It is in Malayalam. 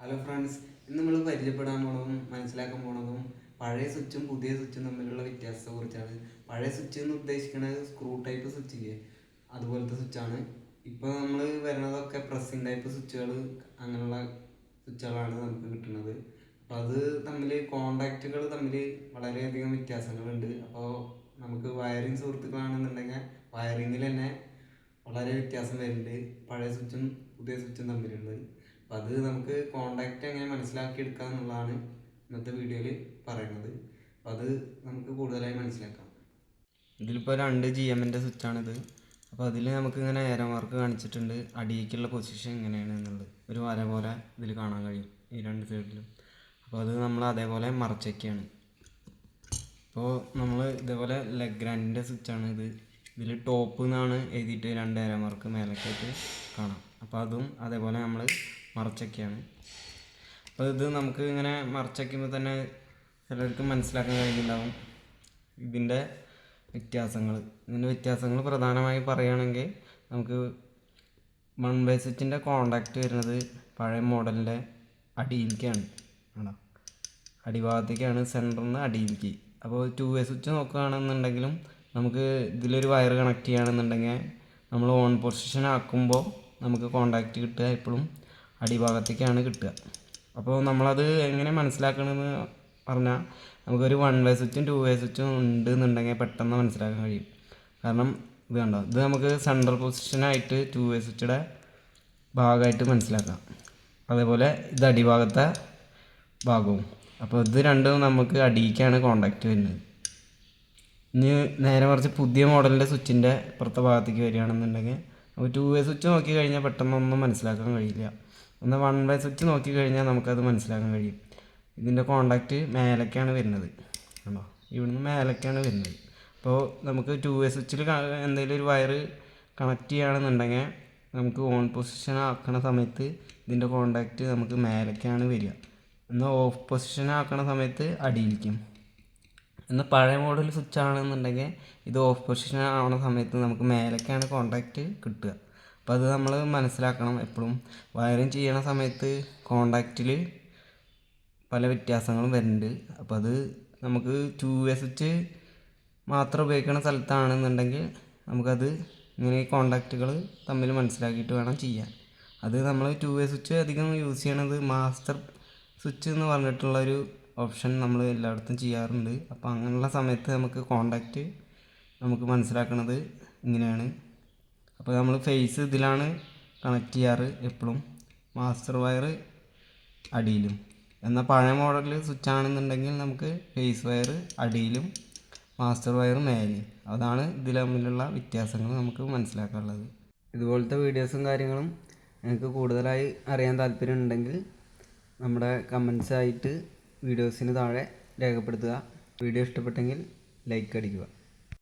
ഹലോ ഫ്രണ്ട്സ് ഇന്ന് നമ്മൾ പരിചയപ്പെടാൻ പോണതും മനസ്സിലാക്കാൻ പോണതും പഴയ സ്വിച്ചും പുതിയ സ്വിച്ചും തമ്മിലുള്ള വ്യത്യാസത്തെ കുറിച്ചാണ്. പഴയ സ്വിച്ച് എന്ന് ഉദ്ദേശിക്കുന്നത് സ്ക്രൂ ടൈപ്പ് സ്വിച്ച് അതുപോലത്തെ സ്വിച്ചാണ് ഇപ്പോൾ നമ്മൾ വരുന്നതൊക്കെ പ്രസ്സിങ് ടൈപ്പ് സ്വിച്ചുകൾ അങ്ങനെയുള്ള സ്വിച്ചുകളാണ് നമുക്ക് കിട്ടുന്നത്. അപ്പോൾ അത് തമ്മിൽ കോണ്ടാക്റ്റുകൾ തമ്മിൽ വളരെയധികം വ്യത്യാസങ്ങളുണ്ട്. അപ്പോൾ നമുക്ക് വയറിംഗ് സുഹൃത്തുക്കളാണെന്നുണ്ടെങ്കിൽ വയറിങ്ങിൽ തന്നെ വളരെ വ്യത്യാസം വരുന്നുണ്ട് പഴയ സ്വിച്ചും പുതിയ സ്വിച്ചും തമ്മിലുള്ളത്. അപ്പം അത് നമുക്ക് കോണ്ടാക്റ്റ് എങ്ങനെ മനസ്സിലാക്കി എടുക്കുക എന്നുള്ളതാണ് ഇന്നത്തെ വീഡിയോയിൽ പറയുന്നത്. അപ്പം അത് നമുക്ക് കൂടുതലായി മനസ്സിലാക്കാം. ഇതിലിപ്പോൾ രണ്ട് ജി എമ്മിന്റെ സ്വിച്ചാണിത് അപ്പോൾ അതിൽ നമുക്ക് ഇങ്ങനെ ഏരോ മാർക്ക് കാണിച്ചിട്ടുണ്ട്. അടിയിലേക്കുള്ള പൊസിഷൻ എങ്ങനെയാണ് എന്നുള്ളത്. ഒരു വര പോലെ ഇതിൽ കാണാൻ കഴിയും ഈ രണ്ട് സൈഡിലും അപ്പോൾ അത് നമ്മൾ അതേപോലെ മറച്ചൊക്കെയാണ് ഇപ്പോൾ നമ്മൾ ഇതേപോലെ ലെഗ്രാൻഡിന്റെ സ്വിച്ചാണ് ഇത്. ഇതിൽ ടോപ്പ് എന്നാണ് എഴുതിയിട്ട് രണ്ട് ഏരോ മാർക്ക് മേലേക്കായിട്ട് കാണാം. അപ്പോൾ അതും അതേപോലെ നമ്മൾ മറച്ചൊക്കെയാണ്. അപ്പോൾ ഇത് നമുക്ക് ഇങ്ങനെ മറച്ചയ്ക്കുമ്പോൾ തന്നെ ചിലർക്ക് മനസ്സിലാക്കാൻ കഴിയുന്നുണ്ടാവും. ഇതിന്റെ വ്യത്യാസങ്ങൾ. ഇതിന്റെ വ്യത്യാസങ്ങൾ പ്രധാനമായി പറയുകയാണെങ്കിൽ നമുക്ക് വൺ ബൈ സ്വിച്ചിന്റെ കോണ്ടാക്റ്റ് വരുന്നത് പഴയ മോഡലിന്റെ അടിയിലേക്കാണ് ആണോ? അടിഭാഗത്തേക്കാണ് സെന്ററിൽ നിന്ന് അടിയിലേക്ക്. അപ്പോൾ ടു വേ സ്വിച്ച് നോക്കുകയാണെന്നുണ്ടെങ്കിലും നമുക്ക് ഇതിലൊരു വയർ കണക്ട് ചെയ്യുകയാണെന്നുണ്ടെങ്കിൽ നമ്മൾ ഓൺ പൊസിഷൻ ആക്കുമ്പോൾ നമുക്ക് കോണ്ടാക്റ്റ് കിട്ടുക എപ്പോഴും. അടിഭാഗത്തേക്കാണ് കിട്ടുക. അപ്പോൾ നമ്മളത് എങ്ങനെ മനസ്സിലാക്കണമെന്ന് പറഞ്ഞാൽ നമുക്കൊരു വൺ വേ സ്വിച്ചും ടു വേ സ്വിച്ചും ഉണ്ട് എന്നുണ്ടെങ്കിൽ പെട്ടെന്ന് മനസ്സിലാക്കാൻ കഴിയും. കാരണം ഇത് കണ്ടോ ഇത് നമുക്ക് സെൻട്രൽ പൊസിഷനായിട്ട് ടു വേ സ്വിച്ചുടെ ഭാഗമായിട്ട് മനസ്സിലാക്കാം. അതേപോലെ ഇത് അടിഭാഗത്തെ ഭാഗവും. അപ്പോൾ ഇത് രണ്ടും നമുക്ക് അടിയിക്കാണ് കോണ്ടാക്റ്റ് വരുന്നത്. ഇനി നേരെ മറിച്ച് പുതിയ മോഡലിന്റെ സ്വിച്ചിന്റെ ഇപ്പുറത്തെ ഭാഗത്തേക്ക് വരികയാണെന്നുണ്ടെങ്കിൽ നമുക്ക് ടു വേ സ്വിച്ച് നോക്കി കഴിഞ്ഞാൽ പെട്ടെന്നൊന്നും മനസ്സിലാക്കാൻ കഴിയില്ല. ഒന്ന് വൺ ബൈ സ്വിച്ച് നോക്കി കഴിഞ്ഞാൽ നമുക്കത് മനസ്സിലാക്കാൻ കഴിയും. ഇതിന്റെ കോണ്ടാക്റ്റ് മേലേക്കാണ് വരുന്നത്. കണ്ടോ? ഇവിടുന്ന് മേലേക്കാണ് വരുന്നത്. അപ്പോൾ നമുക്ക് ടു വേ സ്വിച്ചിൽ എന്തെങ്കിലും ഒരു വയർ കണക്ട് ചെയ്യുകയാണെന്നുണ്ടെങ്കിൽ നമുക്ക് ഓൺ പൊസിഷൻ ആക്കണ സമയത്ത് ഇതിന്റെ കോണ്ടാക്റ്റ് നമുക്ക് മേലേക്കാണ് വരിക. എന്നാൽ ഓഫ് പൊസിഷൻ ആക്കണ സമയത്ത് അടിയിരിക്കും എന്നാൽ പഴയ മോഡൽ സ്വിച്ച് ആണെന്നുണ്ടെങ്കിൽ ഇത് ഓഫ് പൊസിഷൻ ആവണ സമയത്ത് നമുക്ക് മേലേക്കാണ് കോണ്ടാക്റ്റ് കിട്ടുക. അപ്പോൾ അത് നമ്മൾ മനസ്സിലാക്കണം. എപ്പോഴും വയറിങ് ചെയ്യണ സമയത്ത് കോണ്ടാക്റ്റിൽ പല വ്യത്യാസങ്ങളും വരുന്നുണ്ട് അപ്പോൾ അത് നമുക്ക് ടു വേ സ്വിച്ച് മാത്രം ഉപയോഗിക്കുന്ന സ്ഥലത്താണെന്നുണ്ടെങ്കിൽ നമുക്കത് ഇങ്ങനെ കോണ്ടാക്റ്റുകൾ തമ്മിൽ മനസ്സിലാക്കിയിട്ട് വേണം ചെയ്യാൻ. അത് നമ്മൾ ടു വേ സ്വിച്ച് അധികം യൂസ് ചെയ്യണത് മാസ്റ്റർ സ്വിച്ച് എന്ന് പറഞ്ഞിട്ടുള്ള ഒരു ഓപ്ഷൻ നമ്മൾ എല്ലായിടത്തും ചെയ്യാറുണ്ട്. അപ്പോൾ അങ്ങനെയുള്ള സമയത്ത് നമുക്ക് കോണ്ടാക്റ്റ് നമുക്ക് മനസ്സിലാക്കുന്നത് ഇങ്ങനെയാണ്. അപ്പോൾ നമ്മൾ ഫേസ് ഇതിലാണ് കണക്ട് ചെയ്യാറ് എപ്പോഴും മാസ്റ്റർ വയർ അടിയിലും. എന്നാൽ പഴയ മോഡലിൽ സ്വിച്ച് ആണെന്നുണ്ടെങ്കിൽ നമുക്ക് ഫേസ് വയർ അടിയിലും മാസ്റ്റർ വയർ മേലെയും അതാണ് ഇതിൽ തമ്മിലുള്ള വ്യത്യാസങ്ങൾ നമുക്ക് മനസ്സിലാക്കാനുള്ളത്. ഇതുപോലത്തെ വീഡിയോസും കാര്യങ്ങളും നിങ്ങൾക്ക് കൂടുതലായി അറിയാൻ താല്പര്യം ഉണ്ടെങ്കിൽ നമ്മുടെ കമൻസായിട്ട് വീഡിയോസിന് താഴെ രേഖപ്പെടുത്തുക. വീഡിയോ ഇഷ്ടപ്പെട്ടെങ്കിൽ ലൈക്ക് അടിക്കുക.